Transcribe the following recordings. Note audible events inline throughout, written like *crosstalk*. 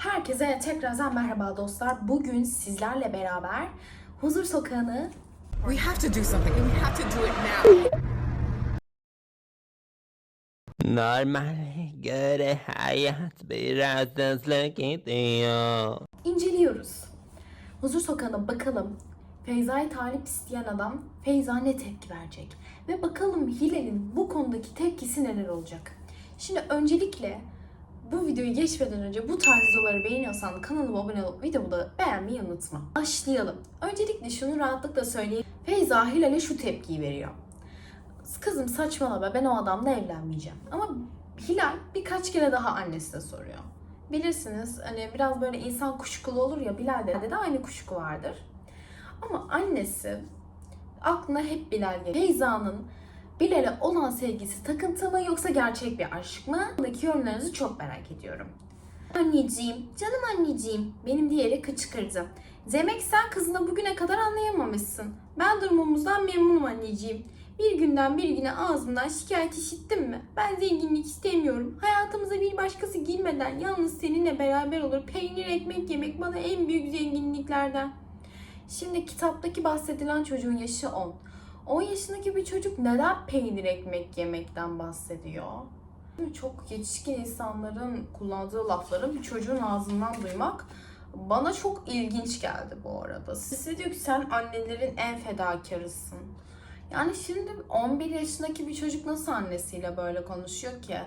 Herkese tekrardan merhaba dostlar. Bugün sizlerle beraber Huzur Sokağı'nı We have to do something, we have to do it now. Normale göre hayat biraz hızlı gidiyor. inceliyoruz. Huzur Sokağı'na bakalım Feyza'yı talip isteyen adam Feyza ne tepki verecek? Ve bakalım Hilal'in bu konudaki tepkisi neler olacak? Şimdi öncelikle bu videoyu geçmeden önce bu tarz videoları beğeniyorsan kanalıma abone olup videomu da beğenmeyi unutma. Başlayalım. Öncelikle şunu rahatlıkla söyleyeyim. Feyza Hilal'e şu tepkiyi veriyor. Kızım saçmalama ben o adamla evlenmeyeceğim. Ama Hilal birkaç kere daha annesine soruyor. Bilirsiniz hani biraz böyle insan kuşkulu olur ya Bilal'de de aynı kuşku vardır. Ama annesi aklına hep Bilal geliyor. Feyza'nın Bilal'e olan sevgisi takıntı mı yoksa gerçek bir aşk mı? Bundaki yorumlarınızı çok merak ediyorum. Anneciğim, canım anneciğim. Benim diğeri kıçkırdı. Demek sen kızını bugüne kadar anlayamamışsın. Ben durumumuzdan memnunum anneciğim. Bir günden bir güne ağzımdan şikayet işittim mi? Ben zenginlik istemiyorum. Hayatımıza bir başkası girmeden yalnız seninle beraber olur. Peynir ekmek yemek bana en büyük zenginliklerden. Şimdi kitaptaki bahsedilen çocuğun yaşı 10. 10 yaşındaki bir çocuk neden peynir ekmek yemekten bahsediyor? Çok yetişkin insanların kullandığı lafları bir çocuğun ağzından duymak bana çok ilginç geldi bu arada. Size diyor ki sen annelerin en fedakarısın. Yani şimdi 11 yaşındaki bir çocuk nasıl annesiyle böyle konuşuyor ki?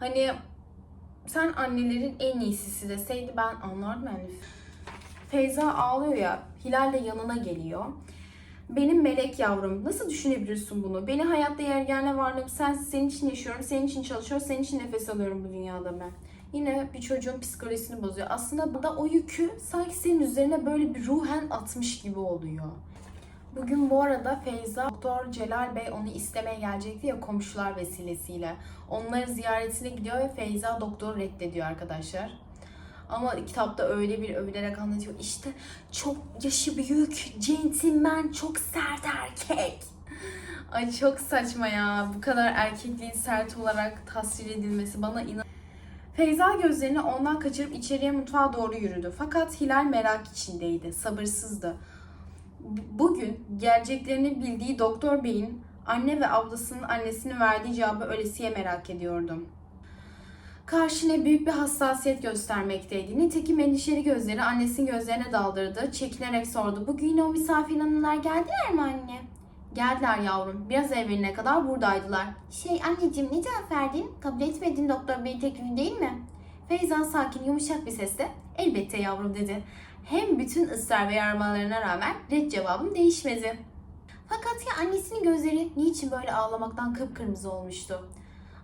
Hani sen annelerin en iyisisi deseydi ben anlardım yani. Feyza ağlıyor ya, Hilal de yanına geliyor. Benim melek yavrum, nasıl düşünebilirsin bunu? Beni hayatta yergane varlığım, sen senin için yaşıyorum, senin için çalışıyorum, senin için nefes alıyorum bu dünyada ben. Yine bir çocuğun psikolojisini bozuyor. Aslında da o yükü sanki senin üzerine böyle bir ruhen atmış gibi oluyor. Bugün bu arada Feyza, Doktor Celal Bey onu istemeye gelecekti ya komşular vesilesiyle. Onların ziyaretine gidiyor ve Feyza doktoru reddediyor arkadaşlar. Ama kitapta öyle bir övülerek anlatıyor. İşte çok yaşı büyük, centilmen, çok sert erkek. Ay çok saçma ya. Bu kadar erkekliğin sert olarak tasvir edilmesi bana inan... Feyza gözlerini ondan kaçırıp içeriye mutfağa doğru yürüdü. Fakat Hilal merak içindeydi, sabırsızdı. Bugün geleceklerini bildiği Doktor Bey'in anne ve ablasının annesinin verdiği cevabı ölesiye merak ediyordum. Karşına büyük bir hassasiyet göstermekteydi. Nitekim endişeli gözleri annesinin gözlerine daldırdı. Çekinerek sordu. Bugün yine o misafir hanımlar geldiler mi anne? Geldiler yavrum. Biraz evveline kadar buradaydılar. Şey anneciğim ne cevap verdin? Kabul etmedin doktor bey teklifi değil mi? Feyza sakin yumuşak bir sesle elbette yavrum dedi. Hem bütün ısrar ve yarmalarına rağmen red cevabım değişmedi. Fakat ya annesinin gözleri niçin böyle ağlamaktan kıpkırmızı olmuştu?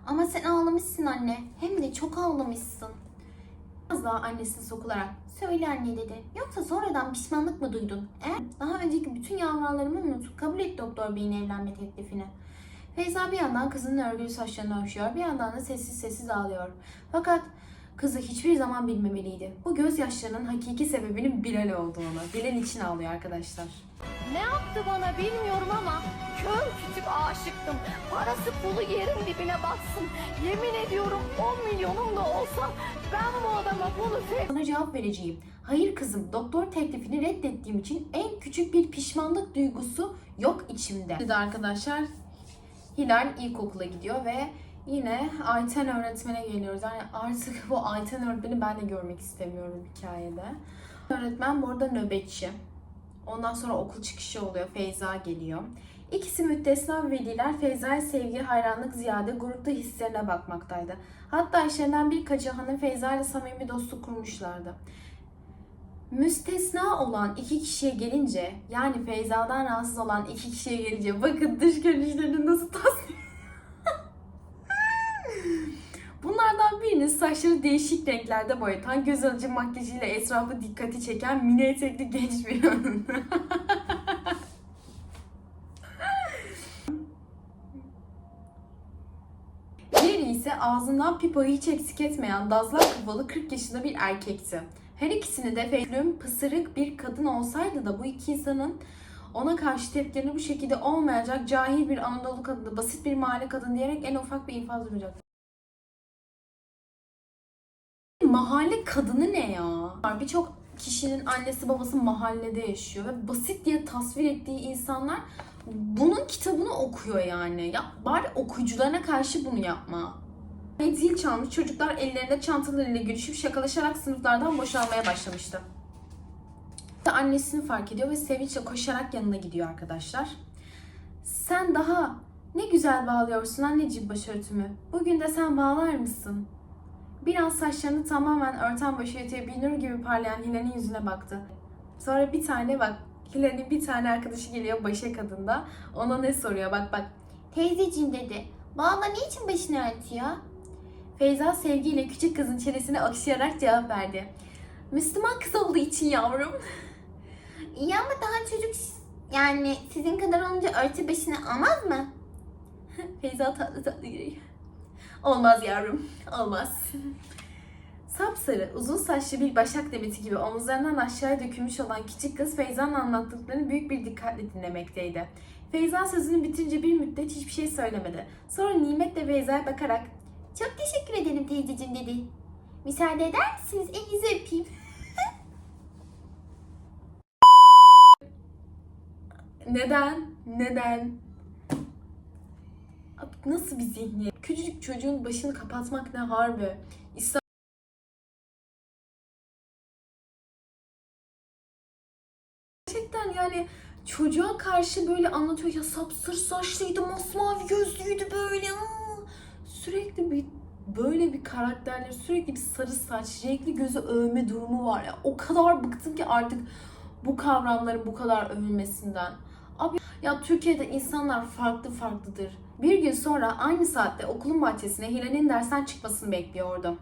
Ama sen ağlamışsın anne. Hem de çok ağlamışsın. Biraz daha annesine sokularak söyle anne dedi. Yoksa sonradan pişmanlık mı duydun? Eğer daha önceki bütün yalvarlarımı unut. Kabul et doktor beyin evlenme teklifini. Feyza bir yandan kızının örgülü saçlarını okşuyor, bir yandan da sessiz sessiz ağlıyor. Fakat kızı hiçbir zaman bilmemeliydi. Bu gözyaşlarının hakiki sebebinin Bilal olduğunu. Bilal için ağlıyor arkadaşlar. Ne yaptı bana bilmiyorum ama kör kütük aşıktım. Parası pulu yerin dibine batsın. Yemin ediyorum 10 milyonum da olsa ben bu adama bunu fe- Sana cevap vereceğim. Hayır kızım, doktor teklifini reddettiğim için en küçük bir pişmanlık duygusu yok içimde. Dedi arkadaşlar. Hilal ilkokula gidiyor ve yine Ayten öğretmene geliyoruz. Yani artık *laughs* bu Ayten öğretmeni ben de görmek istemiyorum hikayede. Öğretmen bu arada nöbetçi. Ondan sonra okul çıkışı oluyor. Feyza geliyor. İkisi müstesna veliler Feyza'ya sevgi, hayranlık ziyade grupta hislerine bakmaktaydı. Hatta işlerinden birkaçı hanım Feyza ile samimi dostluk kurmuşlardı. Müstesna olan iki kişiye gelince, yani Feyza'dan rahatsız olan iki kişiye gelince bakın dış görünüşlerini nasıl tasvir Birinin saçları değişik renklerde boyatan, göz alıcı makyajıyla etrafı dikkati çeken mini etekli genç bir hanım. *laughs* Diğeri ise ağzından pipayı hiç eksik etmeyen dazlak kafalı 40 yaşında bir erkekti. Her ikisini de Feyzlüm pısırık bir kadın olsaydı da bu iki insanın ona karşı tepkileri bu şekilde olmayacak cahil bir Anadolu kadını, basit bir mahalle kadın diyerek en ufak bir infaz duyacak. Mahalle kadını ne ya? Birçok kişinin annesi babası mahallede yaşıyor ve basit diye tasvir ettiği insanlar bunun kitabını okuyor yani. Ya bari okuyucularına karşı bunu yapma. Zil çalmış çocuklar ellerinde çantalarıyla görüşüp şakalaşarak sınıflardan boşalmaya başlamıştı. Annesini fark ediyor ve sevinçle koşarak yanına gidiyor arkadaşlar. Sen daha ne güzel bağlıyorsun anneciğim başörtümü. Bugün de sen bağlar mısın? Bir an saçlarını tamamen örten başörtüye bir nur gibi parlayan Hilal'in yüzüne baktı. Sonra bir tane bak, Hilal'in bir tane arkadaşı geliyor Başak adında. Ona ne soruyor bak bak. Teyzeciğim dedi. Bağla niçin başını örtüyor? Feyza sevgiyle küçük kızın çenesine okşayarak cevap verdi. Müslüman kız olduğu için yavrum. *laughs* İyi ama daha çocuk yani sizin kadar olunca örtü başını almaz mı? *laughs* Feyza tatlı tatlı gülüyor. Olmaz yavrum, olmaz. Sapsarı, uzun saçlı bir başak demeti gibi omuzlarından aşağıya dökülmüş olan küçük kız Feyza'nın anlattıklarını büyük bir dikkatle dinlemekteydi. Feyza sözünü bitince bir müddet hiçbir şey söylemedi. Sonra Nimet de Feyza'ya bakarak ''Çok teşekkür ederim teyzeciğim'' dedi. ''Müsaade eder misiniz? Elinizi öpeyim.'' *laughs* Neden? Neden? Nasıl bir zihniyet? Küçücük çocuğun başını kapatmak ne harbi? İslam Gerçekten yani çocuğa karşı böyle anlatıyor ya sapsır saçlıydı, masmavi gözlüydü böyle. Sürekli bir böyle bir karakterleri sürekli bir sarı saç, renkli gözü övme durumu var ya. O kadar bıktım ki artık bu kavramların bu kadar övülmesinden. Ya Türkiye'de insanlar farklı farklıdır. Bir gün sonra aynı saatte okulun bahçesine Hilal'in dersten çıkmasını bekliyordu.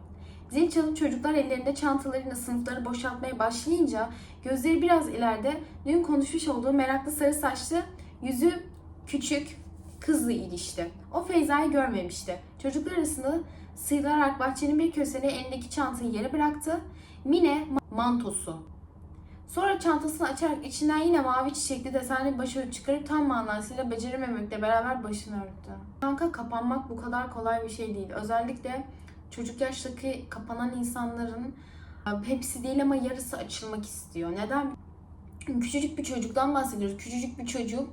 Zil çalıp çocuklar ellerinde çantalarıyla sınıfları boşaltmaya başlayınca gözleri biraz ileride dün konuşmuş olduğu meraklı sarı saçlı yüzü küçük kızla ilişti. O Feyza'yı görmemişti. Çocuklar arasında sıyrılarak bahçenin bir köşesine elindeki çantayı yere bıraktı. Mine ma- mantosu. Sonra çantasını açarak içinden yine mavi çiçekli desenli başörtü çıkarıp tam manasıyla becerememekle beraber başını örttü. Kanka kapanmak bu kadar kolay bir şey değil. Özellikle çocuk yaştaki kapanan insanların e, hepsi değil ama yarısı açılmak istiyor. Neden? Küçücük bir çocuktan bahsediyoruz. Küçücük bir çocuk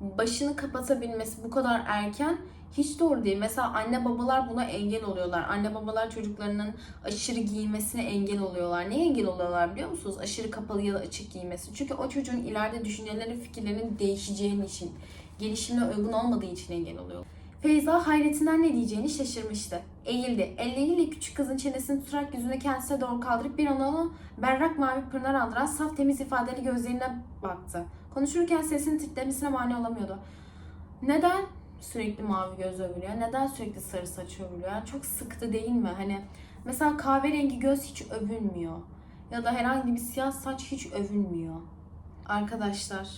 başını kapatabilmesi bu kadar erken hiç doğru değil. Mesela anne babalar buna engel oluyorlar. Anne babalar çocuklarının aşırı giyinmesine engel oluyorlar. Neye engel oluyorlar biliyor musunuz? Aşırı kapalı ya da açık giymesi. Çünkü o çocuğun ileride düşünceleri, fikirlerinin değişeceği için, gelişimine uygun olmadığı için engel oluyor. Feyza hayretinden ne diyeceğini şaşırmıştı. Eğildi. Elleriyle küçük kızın çenesini tutarak yüzünü kendisine doğru kaldırıp bir an ona berrak mavi pırnar andıran saf temiz ifadeli gözlerine baktı. Konuşurken sesinin titremesine mani olamıyordu. Neden sürekli mavi göz övülüyor? Neden sürekli sarı saç övülüyor? Yani çok sıktı değil mi? Hani mesela kahverengi göz hiç övülmüyor. Ya da herhangi bir siyah saç hiç övülmüyor. Arkadaşlar,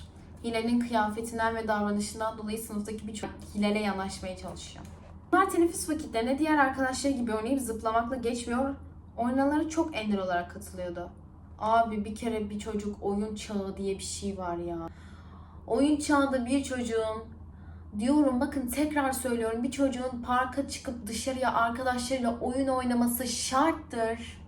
Hilal'in kıyafetinden ve davranışından dolayı sınıftaki birçok Hilal'e yanaşmaya çalışıyor. Bunlar teneffüs vakitlerine diğer arkadaşları gibi oynayıp zıplamakla geçmiyor, oyunlara çok ender olarak katılıyordu. Abi bir kere bir çocuk oyun çağı diye bir şey var ya. Oyun çağında bir çocuğun diyorum bakın tekrar söylüyorum bir çocuğun parka çıkıp dışarıya arkadaşlarıyla oyun oynaması şarttır.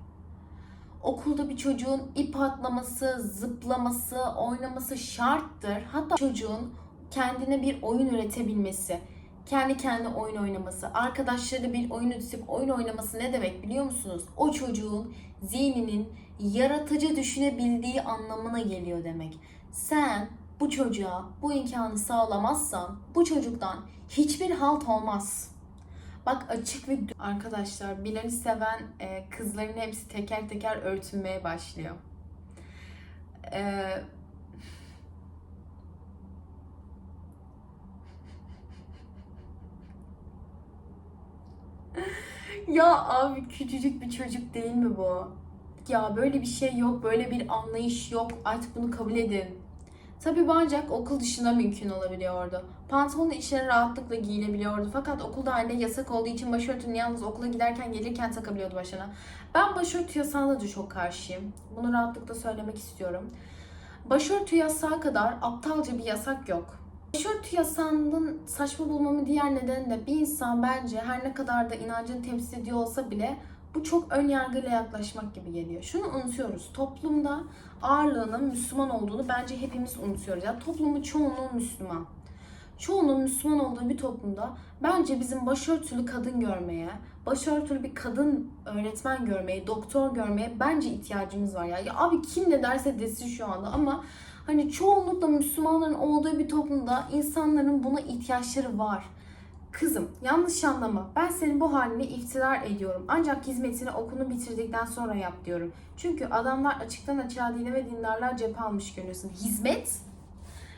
Okulda bir çocuğun ip atlaması, zıplaması, oynaması şarttır. Hatta çocuğun kendine bir oyun üretebilmesi, kendi kendine oyun oynaması, arkadaşlarıyla bir oyun üretip oyun oynaması ne demek biliyor musunuz? O çocuğun zihninin yaratıcı düşünebildiği anlamına geliyor demek. Sen bu çocuğa bu imkanı sağlamazsan bu çocuktan hiçbir halt olmaz. Bak açık ve arkadaşlar Bilal'i seven e, kızların hepsi teker teker örtünmeye başlıyor. E, *laughs* ya abi küçücük bir çocuk değil mi bu? Ya böyle bir şey yok, böyle bir anlayış yok. Artık bunu kabul edin. Tabii bu ancak okul dışında mümkün olabiliyordu. Pantolonun içine rahatlıkla giyilebiliyordu. Fakat okulda halde yasak olduğu için başörtünü yalnız okula giderken gelirken takabiliyordu başına. Ben başörtü yasağına da çok karşıyım. Bunu rahatlıkla söylemek istiyorum. Başörtü yasağı kadar aptalca bir yasak yok. Başörtü yasağının saçma bulmamın diğer nedeni de bir insan bence her ne kadar da inancını temsil ediyor olsa bile Bu çok ön yargıyla yaklaşmak gibi geliyor. Şunu unutuyoruz. Toplumda ağırlığının Müslüman olduğunu bence hepimiz unutuyoruz. Yani toplumun çoğunluğu Müslüman. Çoğunun Müslüman olduğu bir toplumda bence bizim başörtülü kadın görmeye, başörtülü bir kadın öğretmen görmeye, doktor görmeye bence ihtiyacımız var ya. Ya abi kim ne derse desin şu anda ama hani çoğunlukla Müslümanların olduğu bir toplumda insanların buna ihtiyaçları var. Kızım yanlış anlama. Ben senin bu halini iftidar ediyorum. Ancak hizmetini okunu bitirdikten sonra yap diyorum. Çünkü adamlar açıktan açığa dine ve dindarlığa cephe almış görüyorsun. Hizmet?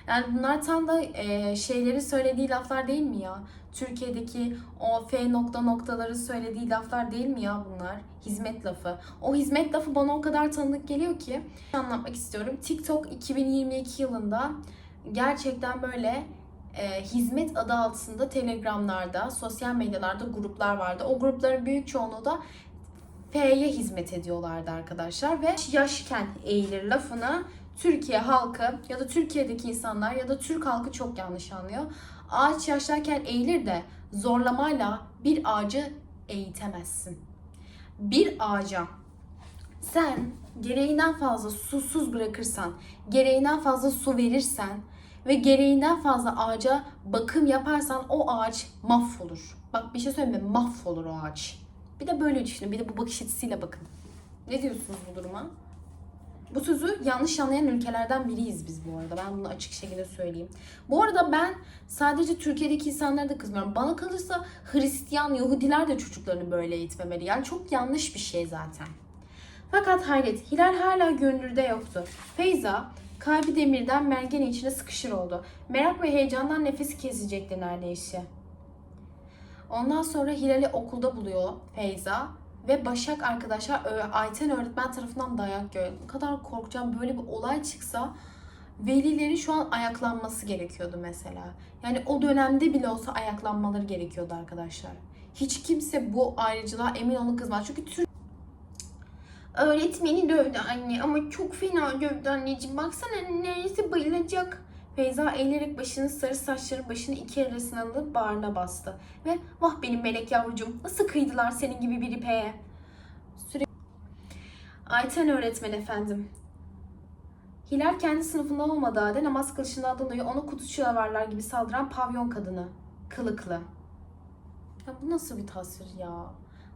Yani bunlar tam da e, şeyleri söylediği laflar değil mi ya? Türkiye'deki o F nokta noktaları söylediği laflar değil mi ya bunlar? Hizmet lafı. O hizmet lafı bana o kadar tanıdık geliyor ki anlatmak istiyorum. TikTok 2022 yılında gerçekten böyle e, hizmet adı altında telegramlarda, sosyal medyalarda gruplar vardı. O grupların büyük çoğunluğu da F'ye hizmet ediyorlardı arkadaşlar ve yaşken eğilir lafını Türkiye halkı ya da Türkiye'deki insanlar ya da Türk halkı çok yanlış anlıyor. Ağaç yaşlarken eğilir de zorlamayla bir ağacı eğitemezsin. Bir ağaca sen gereğinden fazla susuz bırakırsan, gereğinden fazla su verirsen ve gereğinden fazla ağaca bakım yaparsan o ağaç mahvolur. Bak bir şey söyleyeyim mi? Mahvolur o ağaç. Bir de böyle düşünün. Bir de bu bakış açısıyla bakın. Ne diyorsunuz bu duruma? Bu sözü yanlış anlayan ülkelerden biriyiz biz bu arada. Ben bunu açık şekilde söyleyeyim. Bu arada ben sadece Türkiye'deki insanlara da kızmıyorum. Bana kalırsa Hristiyan, Yahudiler de çocuklarını böyle eğitmemeli. Yani çok yanlış bir şey zaten. Fakat hayret, Hilal hala gönlünde yoktu. Feyza, kalbi demirden mergen içine sıkışır oldu. Merak ve heyecandan nefesi kesecekti neredeyse. Ondan sonra Hilal'i okulda buluyor Feyza ve Başak arkadaşlar Ayten öğretmen tarafından dayak görüyor. Ne kadar korkacağım böyle bir olay çıksa velileri şu an ayaklanması gerekiyordu mesela. Yani o dönemde bile olsa ayaklanmaları gerekiyordu arkadaşlar. Hiç kimse bu ayrıcılığa emin olun kızmaz. Çünkü Türk Öğretmeni dövdü anne ama çok fena dövdü anneciğim. Baksana neredeyse bayılacak. Feyza eğilerek başını sarı saçları başını iki arasına alıp bağrına bastı. Ve vah benim melek yavrucuğum nasıl kıydılar senin gibi bir ipeğe. Süre... Ayten öğretmen efendim. Hilal kendi sınıfında olmadığı halde namaz kılışından dolayı onu kutu çıravarlar gibi saldıran pavyon kadını. Kılıklı. Ya bu nasıl bir tasvir ya?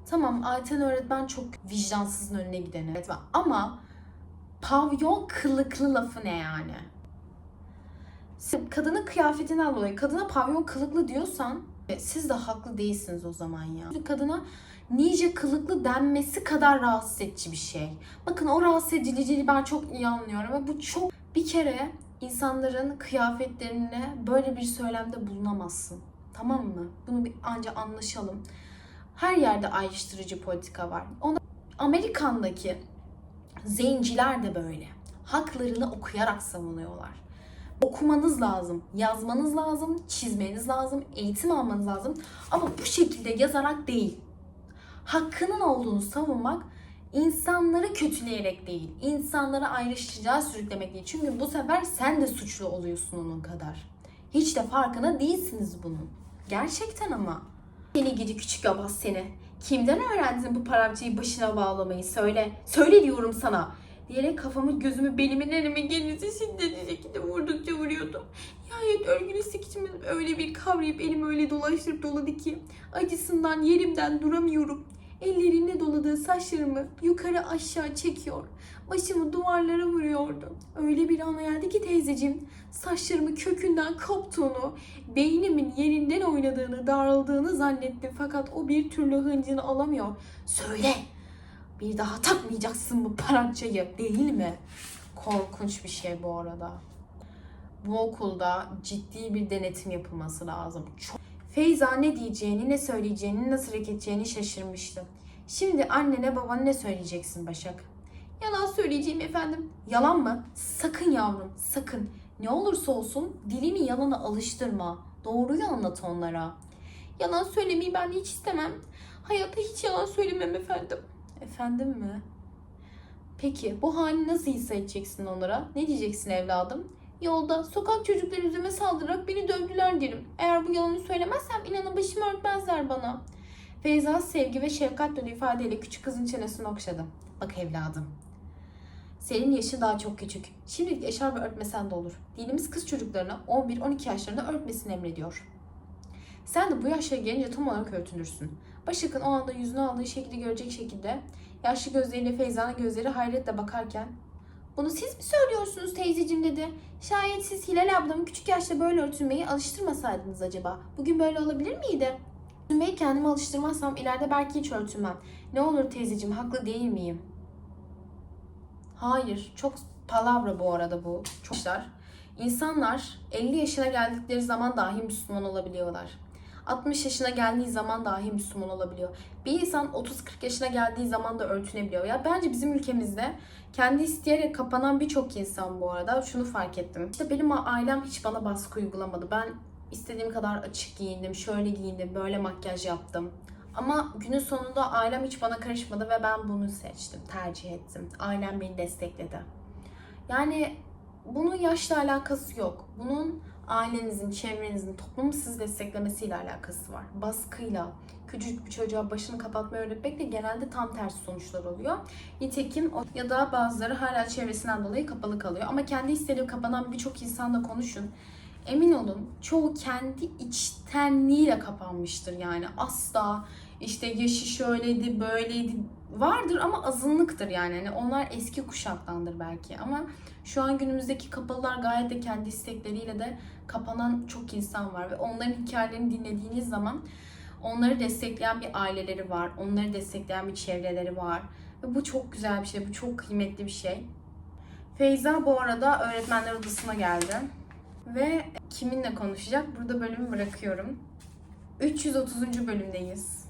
Tamam Ayten öğretmen çok vicdansızın önüne giden öğretmen ama pavyon kılıklı lafı ne yani? Kadının kıyafetinden dolayı kadına pavyon kılıklı diyorsan e, siz de haklı değilsiniz o zaman ya. Kadına nice kılıklı denmesi kadar rahatsız edici bir şey. Bakın o rahatsız ediciliği ben çok iyi anlıyorum ve bu çok bir kere insanların kıyafetlerine böyle bir söylemde bulunamazsın. Tamam mı? Bunu bir anca anlaşalım. Her yerde ayrıştırıcı politika var. Ona Amerikan'daki zenciler de böyle. Haklarını okuyarak savunuyorlar. Okumanız lazım, yazmanız lazım, çizmeniz lazım, eğitim almanız lazım. Ama bu şekilde yazarak değil. Hakkının olduğunu savunmak insanları kötüleyerek değil, insanları ayrıştıracağı sürüklemek değil. Çünkü bu sefer sen de suçlu oluyorsun onun kadar. Hiç de farkına değilsiniz bunun. Gerçekten ama. Seni gidi küçük yobaz seni. Kimden öğrendin bu parapçayı başına bağlamayı? Söyle. Söyle diyorum sana. Diyerek kafamı gözümü belimin elimi gelinize şiddetli şekilde vurdukça vuruyordum. Nihayet örgülü sikicimi öyle bir kavrayıp elimi öyle dolaştırıp doladı ki acısından yerimden duramıyorum. Ellerine doladığı saçlarımı yukarı aşağı çekiyor. Başımı duvarlara vuruyordu. Öyle bir ana geldi ki teyzeciğim saçlarımı kökünden koptuğunu, beynimin yerinden oynadığını, daraldığını zannettim. Fakat o bir türlü hıncını alamıyor. Söyle, bir daha takmayacaksın bu parançayı değil mi? Korkunç bir şey bu arada. Bu okulda ciddi bir denetim yapılması lazım. Çok... Feyza ne diyeceğini, ne söyleyeceğini, nasıl hareket edeceğini şaşırmıştı. Şimdi annene babana ne söyleyeceksin Başak? Yalan söyleyeceğim efendim. Yalan mı? Sakın yavrum, sakın. Ne olursa olsun dilini yalana alıştırma. Doğruyu anlat onlara. Yalan söylemeyi ben hiç istemem. Hayatta hiç yalan söylemem efendim. Efendim mi? Peki bu halini nasıl hissedeceksin onlara? Ne diyeceksin evladım? Yolda sokak çocukları üzerime saldırarak beni dövdüler derim. Eğer bu yalanı söylemezsem inanın başımı örtmezler bana. Feyza sevgi ve şefkat dolu ifadeyle küçük kızın çenesini okşadı. Bak evladım. Senin yaşın daha çok küçük. Şimdilik eşarpı örtmesen de olur. Dinimiz kız çocuklarına 11-12 yaşlarında örtmesini emrediyor. Sen de bu yaşlara gelince tam olarak örtünürsün. Başak'ın o anda yüzünü aldığı şekilde görecek şekilde yaşlı gözleriyle Feyza'nın gözleri hayretle bakarken bunu siz mi söylüyorsunuz teyzeciğim dedi. Şayet siz Hilal ablamı küçük yaşta böyle örtünmeyi alıştırmasaydınız acaba. Bugün böyle olabilir miydi? Örtünmeyi kendime alıştırmazsam ileride belki hiç örtünmem. Ne olur teyzeciğim haklı değil miyim? Hayır. Çok palavra bu arada bu. Çoklar. İnsanlar 50 yaşına geldikleri zaman dahi Müslüman olabiliyorlar. 60 yaşına geldiği zaman dahi Müslüman olabiliyor. Bir insan 30-40 yaşına geldiği zaman da örtünebiliyor. Ya bence bizim ülkemizde kendi isteyerek kapanan birçok insan bu arada. Şunu fark ettim. İşte benim ailem hiç bana baskı uygulamadı. Ben istediğim kadar açık giyindim, şöyle giyindim, böyle makyaj yaptım. Ama günün sonunda ailem hiç bana karışmadı ve ben bunu seçtim, tercih ettim. Ailem beni destekledi. Yani bunun yaşla alakası yok. Bunun ailenizin, çevrenizin, toplumun sizi desteklemesiyle alakası var. Baskıyla, küçücük bir çocuğa başını kapatmayı öğretmekle genelde tam tersi sonuçlar oluyor. Nitekim ya da bazıları hala çevresinden dolayı kapalı kalıyor. Ama kendi isteğiyle kapanan birçok insanla konuşun. Emin olun çoğu kendi içtenliğiyle kapanmıştır yani. Asla işte yaşı şöyleydi, böyleydi vardır ama azınlıktır yani. Hani onlar eski kuşaktandır belki ama şu an günümüzdeki kapalılar gayet de kendi istekleriyle de kapanan çok insan var ve onların hikayelerini dinlediğiniz zaman onları destekleyen bir aileleri var, onları destekleyen bir çevreleri var ve bu çok güzel bir şey, bu çok kıymetli bir şey. Feyza bu arada öğretmenler odasına geldi ve kiminle konuşacak? Burada bölümü bırakıyorum. 330. bölümdeyiz.